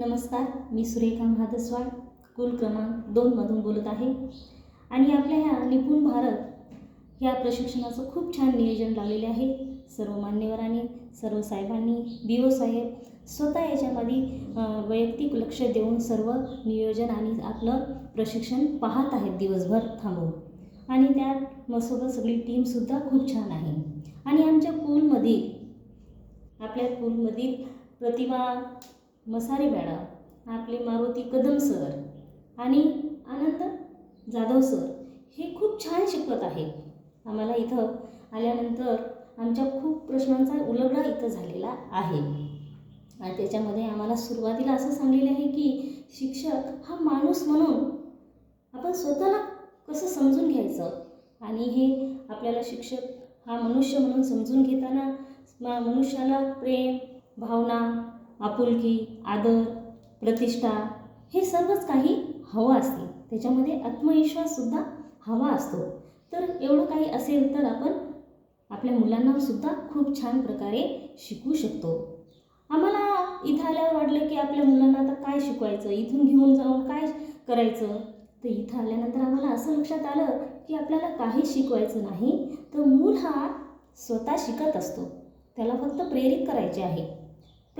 नमस्कार मी सुरेखा महादस्वाड कुल क्रमांक दोनमधून बोलत आहे. आणि आपल्या ह्या निपुण भारत या प्रशिक्षणाचं खूप छान नियोजन लावलेले आहे. सर्व मान्यवरांनी सर्व साहेबांनी बी ओ साहेब स्वतः याच्यामध्ये वैयक्तिक लक्ष देऊन सर्व नियोजन आणि आपलं प्रशिक्षण पाहत आहेत दिवसभर थांबून. आणि त्यात मसोबत सगळी टीमसुद्धा खूप छान आहे. आणि आमच्या पूलमधील आपल्या पूलमधील प्रतिभा मसारे मॅडम आपले मारुती कदम सर आणि आनंद जाधव सर हे खूप छान शिकवत आहेत. आम्हाला इथं आल्यानंतर आमच्या खूप प्रश्नांचा उलगडा इथं झालेला आहे. आणि त्याच्यामध्ये आम्हाला सुरुवातीला असं सांगलेलं आहे की शिक्षक हा माणूस म्हणून आपण स्वतःला कसं समजून घ्यायचं? आणि हे आपल्याला शिक्षक हा मनुष्य म्हणून समजून घेताना मनुष्याला प्रेम भावना आपुलकी आदर प्रतिष्ठा हे सर्वच काही हवं असते. त्याच्यामध्ये आत्मविश्वाससुद्धा हवा असतो. तर एवढं काही असेल तर आपण आपल्या मुलांना सुद्धा खूप छान प्रकारे शिकू शकतो. आम्हाला इथं आल्यावर वाटलं की आपल्या मुलांना आता काय शिकवायचं? इथून घेऊन जाऊन काय करायचं? तर इथं आल्यानंतर आम्हाला असं लक्षात आलं की आपल्याला काही शिकवायचं नाही. तर मूल हा स्वतः शिकत असतो. त्याला फक्त प्रेरित करायचे आहे.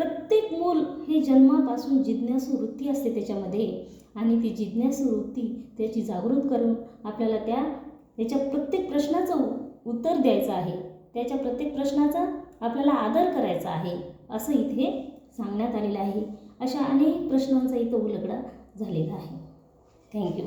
प्रत्येक मूल हे जन्मापासून जिज्ञासू वृत्ती असते त्याच्यामध्ये. आणि ती जिज्ञासू वृत्ती त्याची जागृत करून आपल्याला त्या त्याच्या प्रत्येक प्रश्नाचं उत्तर द्यायचं आहे. त्याच्या प्रत्येक प्रश्नाचा आपल्याला आदर करायचा आहे. असं इथे सांगण्यात आलेलं आहे. अशा अनेक प्रश्नांचा इथं उलगडा झालेला आहे. थँक्यू